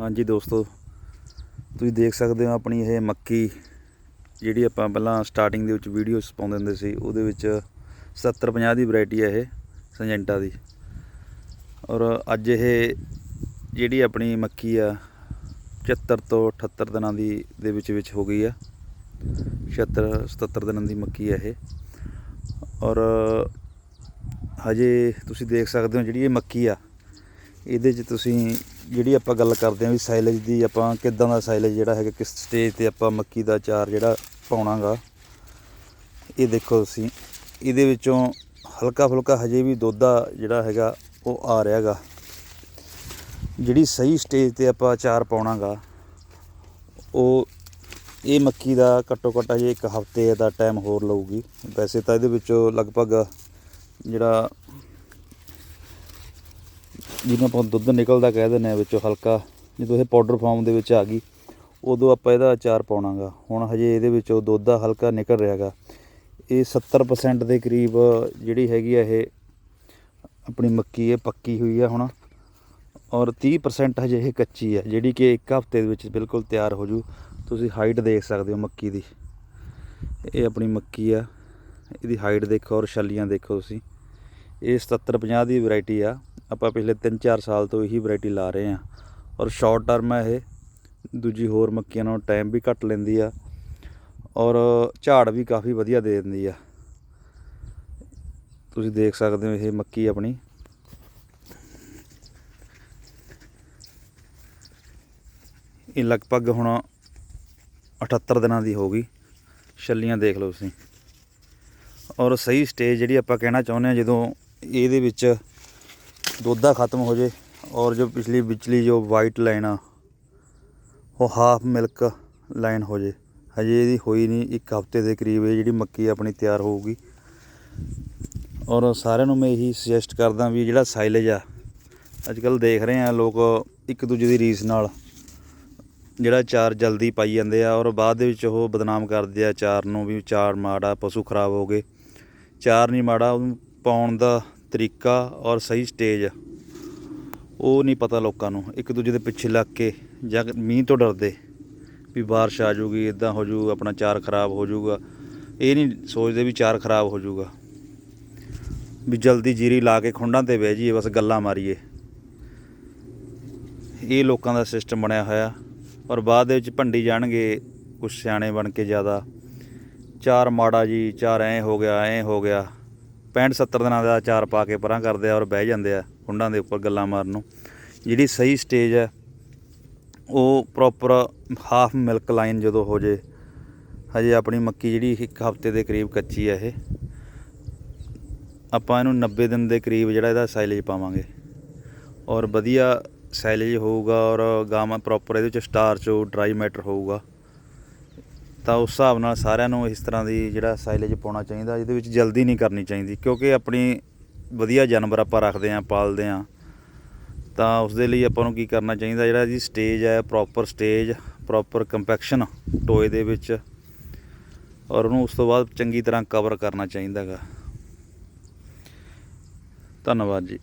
ਹਾਂਜੀ ਦੋਸਤੋ, ਤੁਸੀਂ ਦੇਖ ਸਕਦੇ ਹੋ ਆਪਣੀ ਇਹ ਮੱਕੀ, ਜਿਹੜੀ ਆਪਾਂ ਪਹਿਲਾਂ ਸਟਾਰਟਿੰਗ ਦੇ ਵਿੱਚ ਵੀਡੀਓਸ ਪਾਉਂਦੇ ਹੁੰਦੇ ਸੀ, ਉਹਦੇ ਵਿੱਚ 70 50 ਦੀ ਵੈਰਾਈਟੀ ਹੈ ਇਹ ਸੰਜੈਂਟਾ ਦੀ। ਔਰ ਅੱਜ ਇਹ ਜਿਹੜੀ ਆਪਣੀ ਮੱਕੀ ਆ 75 ਤੋਂ 78 ਦਿਨਾਂ ਦੀ, ਦੇ ਵਿੱਚ ਵਿੱਚ ਹੋ ਗਈ ਆ। 76 77 ਦਿਨਾਂ ਦੀ ਮੱਕੀ ਹੈ ਇਹ। ਔਰ ਹਜੇ ਤੁਸੀਂ ਦੇਖ ਸਕਦੇ ਹੋ ਜਿਹੜੀ ਇਹ ਮੱਕੀ ਆ ਇਹਦੇ 'ਚ ਤੁਸੀਂ ਜਿਹੜੀ ਆਪਾਂ ਗੱਲ ਕਰਦੇ ਹਾਂ ਵੀ ਸਾਈਲੇਜ ਦੀ ਆਪਾਂ ਕਿੱਦਾਂ ਦਾ ਸਾਈਲੇਜ ਜਿਹੜਾ ਹੈਗਾ, ਕਿਸ ਸਟੇਜ ਤੇ ਆਪਾਂ ਮੱਕੀ ਦਾ ਚਾਰ ਜਿਹੜਾ ਪਾਉਣਾਗਾ, ਇਹ ਦੇਖੋ ਤੁਸੀਂ। ਇਹਦੇ ਵਿੱਚੋਂ ਹਲਕਾ ਫੁਲਕਾ ਹਜੇ ਵੀ ਦੁੱਧ ਦਾ ਜਿਹੜਾ ਹੈਗਾ, ਉਹ ਆ ਰਿਹਾਗਾ। ਜਿਹੜੀ ਸਹੀ ਸਟੇਜ ਤੇ ਆਪਾਂ ਚਾਰ ਪਾਉਣਾਗਾ, ਉਹ ਇਹ ਮੱਕੀ ਦਾ ਘੱਟੋ ਘੱਟ ਹਜੇ ਇੱਕ ਹਫ਼ਤੇ ਦਾ ਟਾਈਮ ਹੋਰ ਲਊਗੀ। ਵੈਸੇ ਤਾਂ ਇਹਦੇ ਵਿੱਚੋਂ ਲਗਭਗ ਜਿਹੜਾ ਜਿਹਨੂੰ ਆਪਾਂ ਦੁੱਧ ਨਿਕਲਦਾ ਕਹਿ ਦਿੰਦੇ ਆ ਵਿੱਚੋਂ ਹਲਕਾ, ਜਦੋਂ ਇਹ ਪਾਊਡਰ ਫਾਰਮ ਦੇ ਵਿੱਚ ਆ ਗਈ, ਉਦੋਂ ਆਪਾਂ ਇਹਦਾ ਅਚਾਰ ਪਾਉਣਾਗਾ। ਹੁਣ ਹਜੇ ਇਹਦੇ ਵਿੱਚੋਂ ਦੁੱਧ ਦਾ ਹਲਕਾ ਨਿਕਲ ਰਿਹਾਗਾ। ਇਹ 70% ਦੇ ਕਰੀਬ ਜਿਹੜੀ ਹੈਗੀ ਆ ਇਹ ਆਪਣੀ ਮੱਕੀ, ਇਹ ਪੱਕੀ ਹੋਈ ਆ ਹੁਣ। ਔਰ 30% ਹਜੇ ਇਹ ਕੱਚੀ ਆ, ਜਿਹੜੀ ਕਿ ਇੱਕ ਹਫ਼ਤੇ ਦੇ ਵਿੱਚ ਬਿਲਕੁਲ ਤਿਆਰ ਹੋ ਜੂ। ਤੁਸੀਂ ਹਾਈਟ ਦੇਖ ਸਕਦੇ ਹੋ ਮੱਕੀ ਦੀ। ਇਹ ਆਪਣੀ ਮੱਕੀ ਆ। ਇਹਦੀ ਹਾਈਟ ਦੇਖੋ ਔਰ ਛੱਲੀਆਂ ਦੇਖੋ ਤੁਸੀਂ। ਇਹ 70 50 ਦੀ ਵੈਰਾਈਟੀ ਆ। ਆਪਾਂ ਪਿਛਲੇ 3-4 ਸਾਲ ਤੋਂ ਇਹੀ ਵੈਰਾਈਟੀ ਲਾ ਰਹੇ ਆ ਔਰ ਸ਼ਾਰਟ ਟਰਮ ਹੈ ਇਹ। ਦੂਜੀ ਹੋਰ ਮੱਕੀਆਂ ਨਾਲੋਂ ਟਾਈਮ ਵੀ ਘੱਟ ਲੈਂਦੀ ਆ। ਔਰ ਝਾੜ ਵੀ ਕਾਫੀ ਵਧੀਆ ਦੇ ਦਿੰਦੀ ਆ। ਤੁਸੀਂ ਦੇਖ ਸਕਦੇ ਹੋ ਇਹ ਮੱਕੀ ਆਪਣੀ। ਇਹ ਲਗਭਗ ਹੁਣ 78 ਦਿਨਾਂ ਦੀ ਹੋ ਗਈ। ਛੱਲੀਆਂ ਦੇਖ ਲਓ ਤੁਸੀਂ। ਔਰ ਸਹੀ ਸਟੇਜ ਜਿਹੜੀ ਆਪਾਂ ਕਹਿਣਾ ਚਾਹੁੰਦੇ ਆ ਜਦੋਂ ਇਹਦੇ ਵਿੱਚ ਦੁੱਧਾ ਖਤਮ ਹੋ ਜੇ ਔਰ ਜੋ ਪਿਛਲੀ ਵਿਚਲੀ ਜੋ ਵਾਈਟ ਲਾਈਨ ਆ, ਉਹ ਹਾਫ ਮਿਲਕ ਲਾਈਨ ਹੋ ਜੇ। ਹਜੇ ਇਹਦੀ ਹੋਈ ਨਹੀਂ, ਇੱਕ ਹਫ਼ਤੇ ਦੇ ਕਰੀਬ ਇਹ ਜਿਹੜੀ ਮੱਕੀ ਆਪਣੀ ਤਿਆਰ ਹੋਊਗੀ। ਔਰ ਸਾਰਿਆਂ ਨੂੰ ਮੈਂ ਇਹੀ ਸੁਜੈਸਟ ਕਰਦਾ ਵੀ ਜਿਹੜਾ ਸਾਈਲੇਜ ਆ ਅੱਜ ਕੱਲ ਦੇਖ ਰਹੇ ਆ ਲੋਕ ਇੱਕ ਦੂਜੇ ਦੀ ਰੀਸ ਨਾਲ। ਜਿਹੜਾ ਚਾਰ ਜਲਦੀ ਪਾਈ ਜਾਂਦੇ ਆ ਔਰ ਬਾਅਦ ਦੇ ਵਿੱਚ ਉਹ ਬਦਨਾਮ ਕਰਦੇ ਆ ਚਾਰ ਨੂੰ ਵੀ ਚਾਰ ਮਾੜਾ, ਪਸ਼ੂ ਖਰਾਬ ਹੋ ਗਏ। ਚਾਰ ਨਹੀਂ ਮਾੜਾ, ਉਹਨੂੰ ਪਾਉਣ ਦਾ ਤਰੀਕਾ ਔਰ ਸਹੀ ਸਟੇਜ ਉਹ ਨਹੀਂ ਪਤਾ ਲੋਕਾਂ ਨੂੰ। ਇੱਕ ਦੂਜੇ ਦੇ ਪਿੱਛੇ ਲੱਗ ਕੇ ਜਾਂ ਮੀਂਹ ਤੋਂ ਡਰਦੇ ਵੀ ਬਾਰਿਸ਼ ਆ ਜਾਊਗੀ ਇਦਾਂ ਹੋ ਜਾਊ ਆਪਣਾ ਚਾਰ ਖਰਾਬ ਹੋ ਜਾਊਗਾ। ਇਹ ਨਹੀਂ ਸੋਚਦੇ ਵੀ ਚਾਰ ਖਰਾਬ ਹੋ ਜਾਊਗਾ। ਵੀ ਜਲਦੀ ਜੀਰੀ ਲਾ ਕੇ ਖੁੰਡਾਂ ਤੇ ਬਹਿ ਜਾਈਏ, ਬਸ ਗੱਲਾਂ ਮਾਰੀਏ। ਇਹ ਲੋਕਾਂ ਦਾ ਸਿਸਟਮ ਬਣਿਆ ਹੋਇਆ। ਔਰ ਬਾਅਦ ਦੇ ਵਿੱਚ ਭੰਡੀ ਜਾਣਗੇ ਕੁਛ ਸਿਆਣੇ ਬਣ ਕੇ ਜ਼ਿਆਦਾ। ਚਾਰ ਮਾੜਾ ਜੀ, ਚਾਰ ਐ ਹੋ ਗਿਆ, ਐ ਹੋ ਗਿਆ। 65 70 ਦਿਨਾਂ ਦਾ ਅਚਾਰ ਪਾ ਕੇ ਪਰਾਂ ਕਰਦੇ ਆ ਔਰ ਬਹਿ ਜਾਂਦੇ ਆ ਕੁੰਡਾਂ ਦੇ ਉੱਪਰ ਗੱਲਾਂ ਮਾਰਨ ਨੂੰ। ਜਿਹੜੀ ਸਹੀ ਸਟੇਜ ਹੈ ਉਹ ਪ੍ਰੋਪਰ ਹਾਫ ਮਿਲਕ ਲਾਈਨ ਜਦੋਂ ਹੋ ਜੇ, ਹਜੇ ਆਪਣੀ ਮੱਕੀ ਜਿਹੜੀ ਇੱਕ ਹਫ਼ਤੇ ਦੇ ਕਰੀਬ ਕੱਚੀ ਹੈ ਇਹ, ਆਪਾਂ ਇਹਨੂੰ 90 ਦਿਨ ਦੇ ਕਰੀਬ ਜਿਹੜਾ ਇਹਦਾ ਸਾਈਲੇਜ ਪਾਵਾਂਗੇ। ਔਰ ਵਧੀਆ ਸਾਈਲੇਜ ਹੋਊਗਾ ਔਰ ਗਾਵਾਂ ਪ੍ਰੋਪਰ ਇਹਦੇ ਵਿੱਚ ਸਟਾਰਚ ਡਰਾਈ ਮੈਟਰ ਹੋਊਗਾ। ਤਾਂ ਉਸ ਹਿਸਾਬ ਨਾਲ ਸਾਰਿਆਂ ਨੂੰ ਇਸ ਤਰ੍ਹਾਂ ਦੀ ਜਿਹੜਾ ਸਾਈਲੇਜ ਪਾਉਣਾ ਚਾਹੀਦਾ, ਜਿਹਦੇ ਵਿੱਚ ਜਲਦੀ ਨਹੀਂ ਕਰਨੀ ਚਾਹੀਦੀ, ਕਿਉਂਕਿ ਆਪਣੀ ਵਧੀਆ ਜਾਨਵਰ ਆਪਾਂ ਰੱਖਦੇ ਆਂ ਪਾਲਦੇ ਆਂ ਤਾਂ ਉਸ ਦੇ ਲਈ ਆਪਾਂ ਨੂੰ ਕੀ ਕਰਨਾ ਚਾਹੀਦਾ, ਜਿਹੜਾ ਇਹਦੀ ਸਟੇਜ ਹੈ ਪ੍ਰੋਪਰ ਸਟੇਜ ਪ੍ਰੋਪਰ ਕੰਪੈਕਸ਼ਨ ਟੋਏ ਦੇ ਵਿੱਚ, ਔਰ ਉਹਨੂੰ ਉਸ ਤੋਂ ਬਾਅਦ ਚੰਗੀ ਤਰ੍ਹਾਂ ਕਵਰ ਕਰਨਾ ਚਾਹੀਦਾ ਹੈਗਾ। ਧੰਨਵਾਦ ਜੀ।